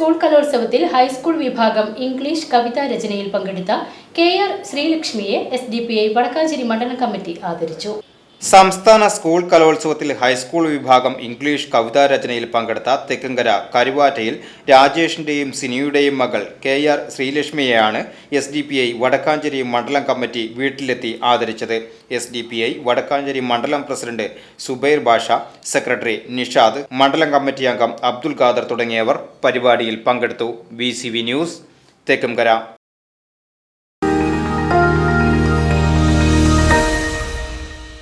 School കലോത്സവത്തിൽ high school വിഭാഗം English കവിതാ രചനയിൽ പങ്കെടുത്ത K R ശ്രീലക്ഷ്മിയെ S D P I Vadakkanchery മണ്ഡലം കമ്മിറ്റി ആദരിച്ചു. സംസ്ഥാന സ്കൂൾ കലോത്സവത്തിൽ ഹൈസ്കൂൾ വിഭാഗം ഇംഗ്ലീഷ് കവിതാ രചനയിൽ പങ്കെടുത്ത തെക്കങ്കര കരുവാറ്റയിൽ രാജേഷിന്റെയും സിനിയുടെയും മകൾ K R ശ്രീലക്ഷ്മിയെയാണ് S D P I Vadakkanchery മണ്ഡലം കമ്മിറ്റി വീട്ടിലെത്തി ആദരിച്ചത്. S D P I Vadakkanchery മണ്ഡലം പ്രസിഡന്റ് സുബൈർ ബാഷ സെക്രട്ടറി നിഷാദ് മണ്ഡലം കമ്മിറ്റി അംഗം അബ്ദുൽ ഖാദർ തുടങ്ങിയവർ പരിപാടിയിൽ പങ്കെടുത്തു. B news Thekkumkara